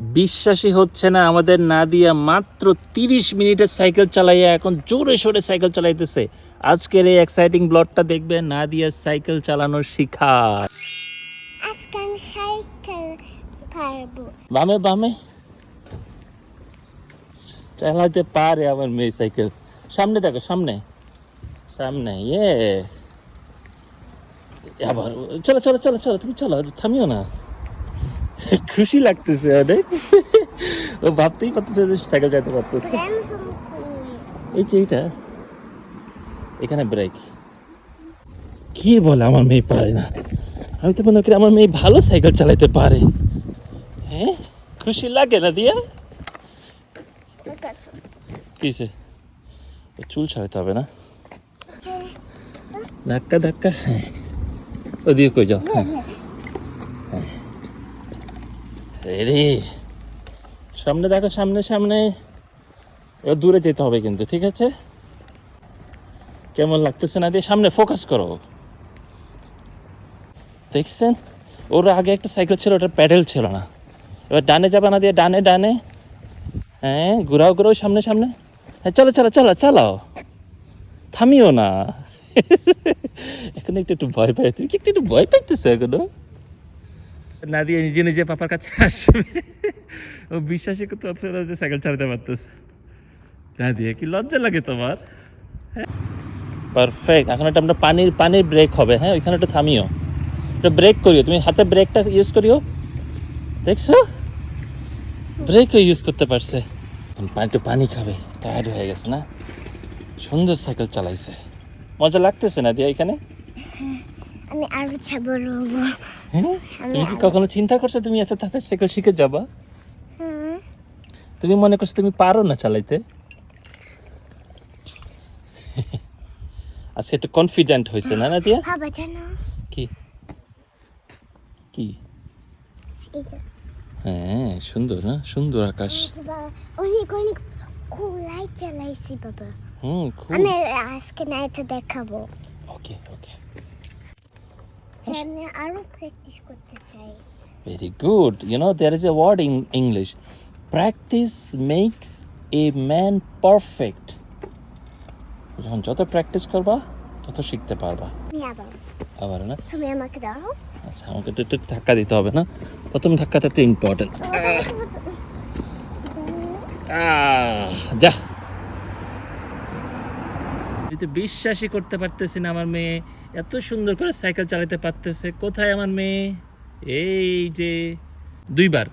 বিশ্বাসই হচ্ছে না আমাদের নাদিয়া মাত্র তিরিশ মিনিটের সাইকেল চালাইয়া এখন জোরে সোরে সাইকেল চালাইতেছে। আজকের এই এক্সাইটিং ব্লগটা দেখবে নাদিয়ার সাইকেল চালানোর পারব। বামে বামে। চালাতে পারে আমার মেয়ে সাইকেল। সামনে দেখো সামনে। সামনে ইয়ে। আবার চলো চলো চলো চলো তুমি চলো থামিও না। খুশি লাগতেছে অনেক। ও ভাবতেই পারতেছে যে সাইকেল চালাতে পারতেছে। এই যে এইটা। এখানে ব্রেক কি বলে আমার মেয়ে পারে না। আমি তো মনে করি আমার মেয়ে ভালো সাইকেল চালাতে পারে। হ্যাঁ? খুশি লাগে না দিয়া? কিসে চুল ছাড়াতে হবে না? ধাক্কা ধাক্কা। হ্যাঁ। ওদিকে কই যাও? হ্যাঁ। রে সামনে দেখো, সামনে সামনে। এবার দূরে যেতে হবে কিন্তু, ঠিক আছে? কেমন লাগতেছে না দিয়ে সামনে ফোকাস করো। দেখছেন? ওর আগে একটা সাইকেল ছিল, ওটার প্যাডেল ছিল না। এবার ডানে যাবে না দিয়ে ডানে ডানে। হ্যাঁ ঘুরাও ঘুরাও, সামনে সামনে। হ্যাঁ চলো চলো চলো চলো। থামিও না। এখন একটু একটু ভয় পাই তুমি কি একটু একটু ভয় পাইতেছো এখনও? না দিয়ে নিজে নিজে পাপার কাছে আসবে। ও বিশ্বাসই করতে পারছে না যে সাইকেল চালাতে পারতেছে। না দিয়ে কি লজ্জা লাগে তোমার? পারফেক্ট এখন একটা আমরা পানির পানির ব্রেক হবে। হ্যাঁ ওইখানে একটু থামিও। এটা ব্রেক করিও। তুমি হাতে ব্রেকটা ইউজ করিও। দেখছ? ব্রেকও ইউজ করতে পারছে। পানি একটু পানি খাবে। টায়ার্ড হয়ে গেছে না? সুন্দর সাইকেল চালাইছে। মজা লাগতেছে না দিয়ে এখানে? আমি আরও বড় হব হ্যাঁ? তুমি কি কখনো চিন্তা করছ তুমি এত তাড়াতাড়ি সাইকেল শিখে যাবা? তুমি মনে করছ তুমি পারো না চালাইতে? আজকে একটু কনফিডেন্ট হয়েছে না না দিয়া কি? কি? হ্যাঁ সুন্দর না সুন্দর আকাশ। অনেক লাইট চালাইছি বাবা। হুম আমি আজকে নাইটে দেখাবো। ওকে ওকে আমি আরও প্র্যাকটিস করতে চাই? Very good you know there is a word in English practice makes a man perfect যখন যত প্র্যাকটিস করবা তত শিখতে পারবা। আবার। না? তুমি আমাকে দাও। আচ্ছা আমাকে একটু ধাক্কা দিতে হবে না? প্রথম ধাক্কাটা একটু ইম্পর্টেন্ট যা। তো বিশ্বাসই করতে পারতেছি না আমার মেয়ে। এত সুন্দর করে সাইকেল চালাতে পারতেছে। কোথায় আমার মেয়ে? এই যে দুইবার।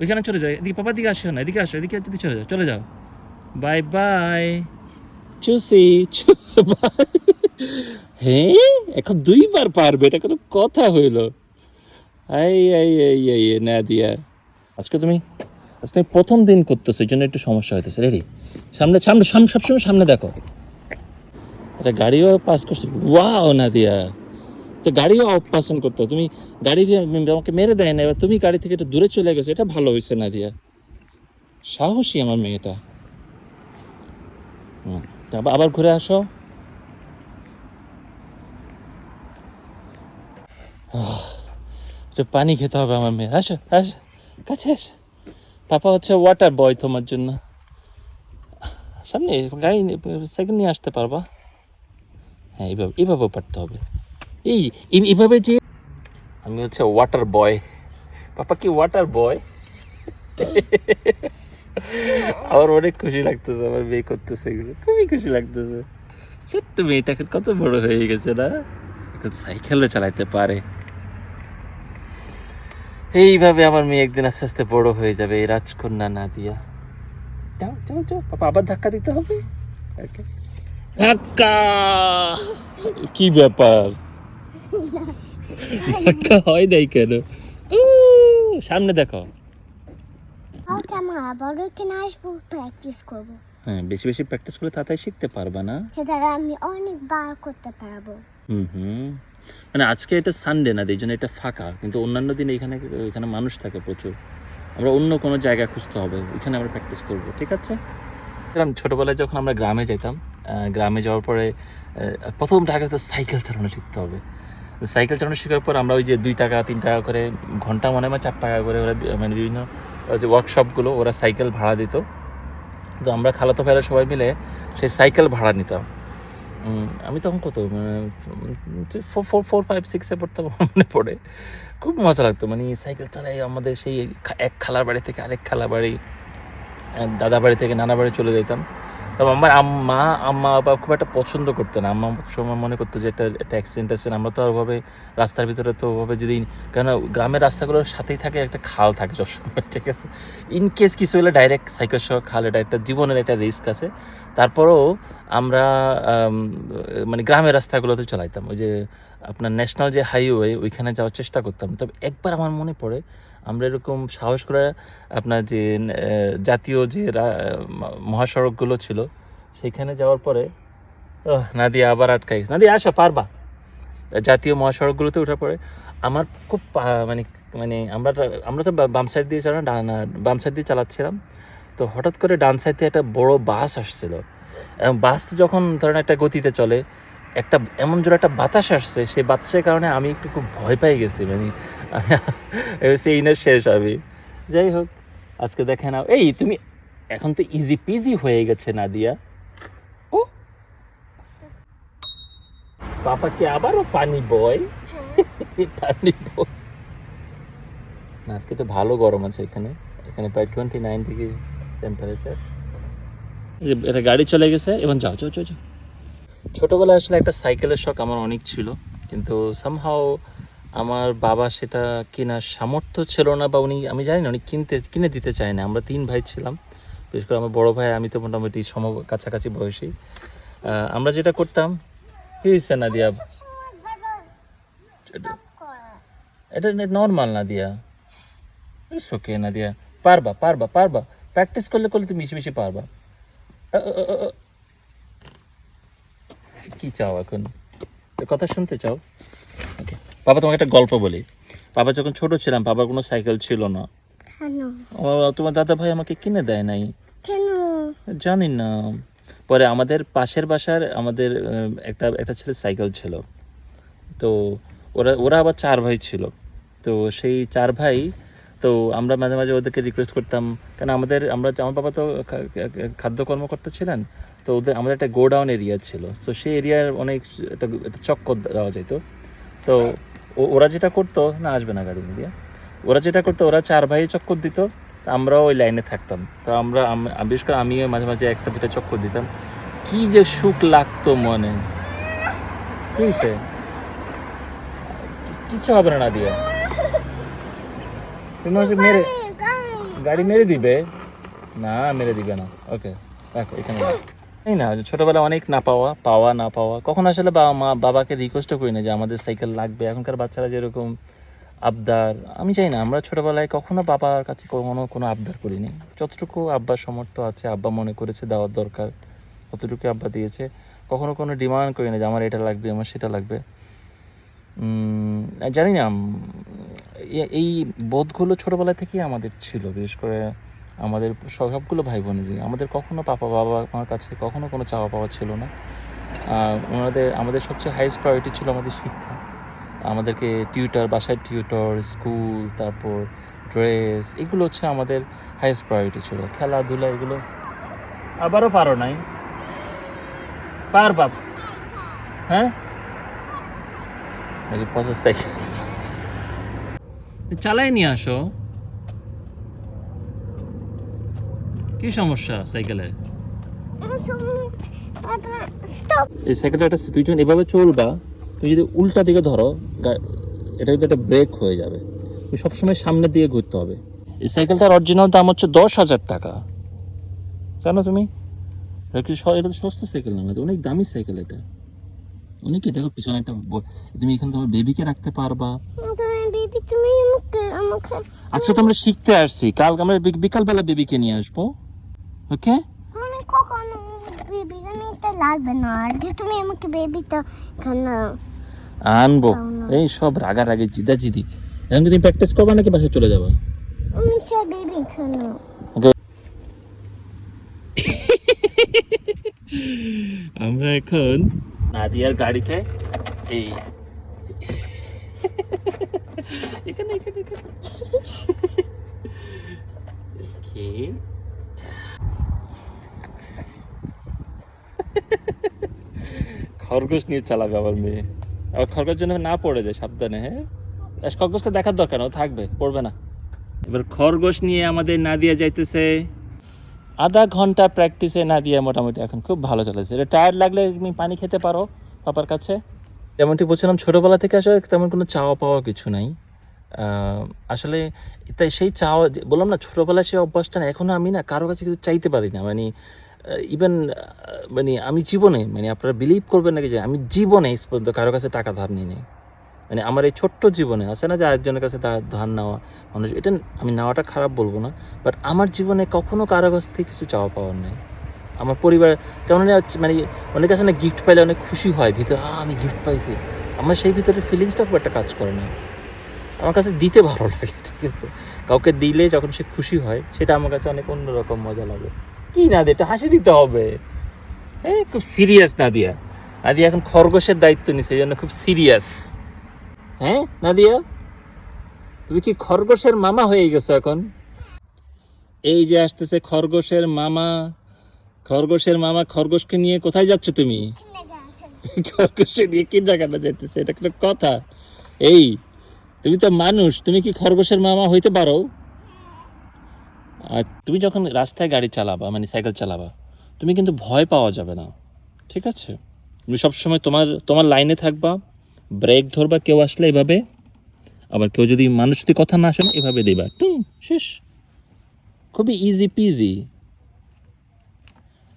ওইখানে চলে যাও। এদিকে পাপার দিকে আসো না এদিকে আসো এদিকে যদি চলে যাও চলে যাও। Bye bye. চুসি হ্যাঁ এখন দুইবার পারবে এটা কোনো কথা হইল। এই এই এই এই, না দিয়া আজকে তুমি আজকে প্রথম দিন করতেছো এই জন্য একটু সমস্যা হইতেছে। রেডি সামনে সামনে সামনে সবসময় সামনে দেখো। এটা গাড়িও পাস করছে। ওয়াও না দিয়া তো গাড়িও অফ পাসন করতে তুমি গাড়ি আমাকে মেরে দেয় না এবার তুমি গাড়ি থেকে একটু দূরে চলে গেছো, এটা ভালো হয়েছে না দিয়া সাহসী আমার মেয়েটা। আবার- আবার ঘুরে আসো। একটু পানি খেতে হবে আমার মেয়ে। আসো আসো, কাছে আসো। পাপা হচ্ছে ওয়াটার বয় তোমার জন্য। সামনে গাড়ি সাইকেল নিয়ে আসতে পারবা। হ্যাঁ এইভাবে এইভাবেও পারতে হবে। এই এইভাবে যে আমি হচ্ছে ওয়াটার বয় পাপা কি ওয়াটার বয় আমার অনেক খুশি লাগতেছে, আমার মেয়ে করতেছে এগুলো। খুবই খুশি লাগতেছে। ছোট্ট মেয়েটা এখন কত বড় হয়ে গেছে না? এখন সাইকেলও চালাইতে পারে। এইভাবে আমার মেয়ে একদিন আস্তে আস্তে বড় হয়ে যাবে, এই রাজকন্যা না দিয়া যাও যাও যাও, পাপা আবার ধাক্কা দিতে হবে। Okay. ধাক্কা। কি ব্যাপার? ধাক্কা হয় নাই কেন? সামনে দেখো। প্র্যাকটিস করব। হ্যাঁ বেশি বেশি প্র্যাকটিস করলে তাড়াতাড়ি শিখতে পারবা না? সে দ্বারা আমি অনেকবার করতে পারব। হুম হুম। মানে আজকে এটা সানডে না এই জন্য এটা ফাঁকা। কিন্তু অন্যান্য দিন এখানে এখানে মানুষ থাকে প্রচুর। আমরা অন্য কোনো জায়গা খুঁজতে হবে ওইখানে আমরা প্র্যাকটিস করব ঠিক আছে? এরকম ছোটোবেলায় যখন আমরা গ্রামে যেতাম গ্রামে যাওয়ার পরে প্রথম টাকা তো সাইকেল চালানো শিখতে হবে। সাইকেল চালানো শেখার পর আমরা ওই যে দুই টাকা, তিন টাকা করে, ঘণ্টা মনে হয় চার টাকা করে ওরা মানে বিভিন্ন যে ওয়ার্কশপগুলো ওরা সাইকেল ভাড়া দিত। তো আমরা খালাতো ভাইরা সবাই মিলে সেই সাইকেল ভাড়া নিতাম। আমি তখন কত ফোর ফোর ফোর ফাইভ সিক্সে পড়তাম মনে পড়ে। খুব মজা লাগতো মানে সাইকেল চালাই আমাদের সেই এক খালার বাড়ি থেকে আরেক খালা বাড়ি দাদা বাড়ি থেকে নানা বাড়ি চলে যেতাম। তবে আমার আম্মা আম্মা বাবা খুব একটা পছন্দ করতো না। আম্মা সময় মনে করতো যে একটা একটা অ্যাক্সিডেন্ট আছে, আমরা তো ওভাবে রাস্তার ভিতরে তো ওভাবে যদি কেন গ্রামের রাস্তাগুলোর সাথেই থাকে, একটা খাল থাকে সবসময়, ঠিক আছে? ইন কেস কিছু হলে ডাইরেক্ট সাইকেল সহ খাল, এটা একটা জীবনের একটা রিস্ক আছে। তারপরেও আমরা মানে গ্রামের রাস্তাগুলোতে চালাইতাম। ওই যে আপনার ন্যাশনাল যে হাইওয়ে ওইখানে যাওয়ার চেষ্টা করতাম। তবে একবার আমার মনে পড়ে আমরা এরকম সাহস করে আপনার যে জাতীয় যে মহাসড়কগুলো ছিল, সেখানে যাওয়ার পরে নাদিয়া আবার আটকাই নাদিয়া, আসো, পারবা। জাতীয় মহাসড়কগুলোতে ওঠার পরে আমার খুব মানে মানে আমরা আমরা তো বাম সাইড দিয়ে চালাম ডান বাম সাইড দিয়ে চালাচ্ছিলাম। তো হঠাৎ করে ডান সাইড দিয়ে একটা বড় বাস আসছিল। এবং বাস তো যখন ধরেন একটা গতিতে চলে একটা এমন জোরে একটা বাতাস আসছে সেই বাতাসের কারণে আমি একটু খুব ভয় পেয়ে গেছি মানে সেই না শেষ আমি। যাই হোক আজকে দেখে নাও। এই তুমি এখন তো ইজি পিজি হয়ে গেছে নাদিয়া। ও! পাপাকে আবারও পানি বয়। পানি বয়। না আজকে তো ভালো গরম আছে এখানে। এখানে প্রায় টোয়েন্টি নাইন ডিগ্রি টেম্পারেচার এটা গাড়ি চলে গেছে এবং যাও যাও যাও যাও। ছোটবেলায় আসলে একটা সাইকেলের শখ আমার অনেক ছিল, কিন্তু সামহাও আমার বাবা সেটা কেনার সামর্থ্য ছিল না বা উনি, আমি জানি না, উনি কিনতে, কিনে দিতে চায় না। আমরা তিন ভাই ছিলাম, বিশেষ করে আমার বড় ভাই, আমি তো মোটামুটি সম, কাছাকাছি বয়সী। আমরা যেটা করতাম, কি হয়েছে না দিয়া? এটা নর্মাল না দিয়া। ইটস ওকে না দিয়া। পারবা পারবা পারবা। প্র্যাকটিস করলে করলে তুমি বেশি বেশি পারবা। কি চাও এখন? কথা শুনতে চাও? বাবা তোমাকে একটা গল্প বলি। বাবা যখন ছোট ছিলাম বাবার কোনো সাইকেল ছিল না। তোমার দাদা ভাই আমাকে কিনে দেয় নাই। জানি না। পরে আমাদের পাশের বাসার আমাদের একটা একটা ছেলে সাইকেল ছিল। তো ওরা ওরা আবার চার ভাই ছিল। তো সেই চার ভাই তো আমরা মাঝে মাঝে ওদেরকে রিকোয়েস্ট করতাম। কেন আমাদের আমরা আমার বাবা তো খাদ্য কর্মকর্তা ছিলেন। তো ওদের, আমাদের একটা গোডাউন এরিয়া ছিল। তো সেই এরিয়ার অনেক একটা চক্কর দেওয়া যেত তো ওরা যেটা করতো, না, আসবে না গাড়ি দিয়ে ওরা যেটা করতো, ওরা চার ভাই চক্কর দিত আমরাও ওই লাইনে থাকতাম। তো আমরা, আম- আম- বিশেষ করে আমিও মাঝে মাঝে একটা দুটা চক্কর দিতাম। কি যে সুখ লাগতো মনে। কি হয়েছে? কিচ্ছু হবে না দিয়া মেরে, গাড়ি মেরে দিবে? না, মেরে দিবে না। ওকে, রাখো, এখানে এই না ছোটবেলা অনেক না পাওয়া পাওয়া না পাওয়া, কখন আসলে বাবা মা, বাবাকে রিকোয়েস্টও করি না যে আমাদের সাইকেল লাগবে। এখনকার বাচ্চারা যেরকম আবদার, আমি চাই না, আমরা ছোটবেলায় কখনো বাবার কাছে কখনো কোনো আবদার করিনি। যতটুকু আব্বার সমর্থ আছে, আব্বা মনে করেছে দেওয়ার দরকার, ততটুকু আব্বা দিয়েছে। কখনো কোনো ডিমান্ড করি না যে আমার এটা লাগবে, আমার সেটা লাগবে। জানি না এই বোধগুলো ছোটবেলা থেকেই আমাদের ছিল, বিশেষ করে আমাদের সবগুলো ভাই বোনেরই আমাদের কখনো পাপা বাবা আমার কাছে কখনো কোনো চাওয়া পাওয়া ছিল না। ওনাদের আমাদের সবচেয়ে হাইস্ট প্রায়োরিটি ছিল আমাদের শিক্ষা। আমাদেরকে টিউটার বাসায় টিউটর স্কুল তারপর ড্রেস এগুলো হচ্ছে আমাদের হাইস্ট প্রায়োরিটি ছিল। খেলাধুলা এগুলো আবারও পারো নাই। পার বাপ হ্যাঁ পঁচাশ সাইকেল চালাই নিয়ে আসো। কি সমস্যা সাইকেলে? স্টপ এই সাইকেলটা একটা তুই যখন এভাবে চলবা তুমি যদি উল্টা দিকে ধরো এটা কিন্তু একটা ব্রেক হয়ে যাবে। তুমি সবসময় সামনের দিকে ঘুরতে হবে। এই সাইকেলটার অরিজিনাল দাম হচ্ছে দশ হাজার টাকা। জানো তুমি? এটা তো সস্তা সাইকেল না অনেক দামি সাইকেল এটা। অনেকে দেখো পিছনে একটা তুমি এখানে তোমার বেবিকে রাখতে পারবা। বেবি তুমি আমাকে আমাকে আজকে তো আমরা শিখতে আসছি। কাল আমরা বিকালবেলা বেবিকে নিয়ে আসব। ওকে? মানে কখনো বেবি আমি এটা লাগবে না। আর যে তুমি আমাকে বেবিটা কেন আনব। এই সব রাগারাগি জিদা জিদি এখন তুমি প্র্যাকটিস করবা নাকি বাসায় চলে যাবা? আমি চাই বেবি কেন? আমরা এখন নাদিয়ার গাড়িতে এই এখানে এখানে এখানে। ওকে খরগোশ নিয়ে চালাবে আবার মেয়ে। আবার খরগোশ যেন না পড়ে যায় সাবধানে হ্যাঁ? খরগোশটা দেখার দরকার না ও থাকবে পড়বে না। এবার খরগোশ নিয়ে আমাদের নাদিয়া যাইতেছে। আধা ঘণ্টা প্র্যাকটিসে নাদিয়া মোটামুটি এখন খুব ভালো চলেছে। এটা টায়ার্ড লাগলে তুমি পানি খেতে পারো পাপার কাছে। যেমনটি বলছিলাম ছোটোবেলা থেকে আসলে তেমন কোনো চাওয়া পাওয়া কিছু নাই। আসলে তাই সেই চাওয়া বললাম না ছোটোবেলায় সেই অভ্যাসটা না এখনও আমি না কারও কাছে কিছু চাইতে পারি না। মানে ইভেন মানে আমি জীবনে মানে আপনারা বিলিভ করবেন নাকি যে আমি জীবনে এই পর্যন্ত কারও কাছে টাকা ধার নিই নি। মানে আমার এই ছোট্ট জীবনে আছে না যে আরেকজনের কাছে ধার নেওয়া, মানুষ, এটা আমি নেওয়াটা খারাপ বলব না বাট আমার জীবনে কখনো কারও কাছ থেকে কিছু চাওয়া পাওয়ার নেই। আমার পরিবার, কেমন মানে অনেক কাছে না গিফট পাইলে অনেক খুশি হয়, ভিতরে আমি গিফট পাইছি। আমার সেই ভিতরে ফিলিংসটা খুব একটা কাজ করে না। আমার কাছে দিতে ভালো লাগে, ঠিক আছে? কাউকে দিলে যখন সে খুশি হয়, সেটা আমার কাছে অনেক অন্যরকম মজা লাগে। কি না এটা হাসি দিতে হবে। এই খুব সিরিয়াস নাদিয়া। নাদিয়া এখন খরগোশের দায়িত্ব নিছে, এই জন্য খুব সিরিয়াস হ্যাঁ নাদিয়া? তুমি কি খরগোশের মামা হয়ে গেছো এখন? এই যে আসতেছে খরগোশের মামা। খরগোশের মামা খরগোশকে নিয়ে কোথায় যাচ্ছ তুমি? খরগোশকে নিয়ে কি জায়গাটা যাইতেছে, এটা একটা কথা। এই, তুমি তো মানুষ, তুমি কি খরগোশের মামা হইতে পারো? আর তুমি যখন রাস্তায় গাড়ি চালাবা মানে সাইকেল চালাবা তুমি কিন্তু ভয় পাওয়া যাবে না, ঠিক আছে? তুমি সবসময় তোমার তোমার লাইনে থাকবা ব্রেক ধরবা কেউ আসলে এভাবে, আবার কেউ যদি মানুষ যদি কথা না শোনে, এভাবে দেবা। টুম শেষ। খুবই ইজি পিজি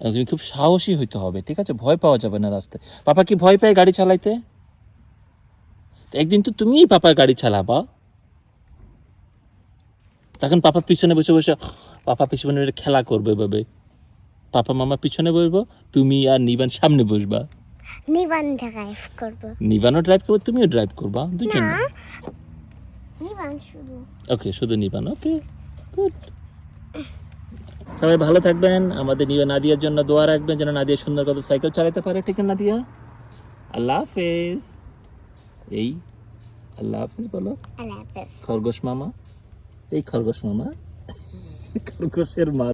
তুমি খুব সাহসী হইতে হবে, ঠিক আছে? ভয় পাওয়া যাবে না রাস্তায়। পাপা কি ভয় পায় গাড়ি চালাইতে? একদিন তো তুমিই পাপার গাড়ি চালাবা। তখন পাপা পিছনে বসে বসে, পাপা পিছনে খেলা করবে এভাবে। পাপা মামা পিছনে বসবো তুমি আর নিবান সামনে বসবা। নিবান ড্রাইভ করব। নিবানও ড্রাইভ করবে তুমিও ড্রাইভ করবা দুজন নিবান শুধু। ওকে শুধু নিবান ওকে গুড সবাই ভালো থাকবেন আমাদের নিবা নাদিয়ার জন্য দোয়া রাখবেন যেন নাদিয়া সুন্দর কত সাইকেল চালাতে পারে ঠিক আছে নাদিয়া? আল্লাহ হাফেজ। এই আল্লাহ হাফেজ বলো। খরগোশ মামা। এই খরগোশ মামা। খরগোশের মা।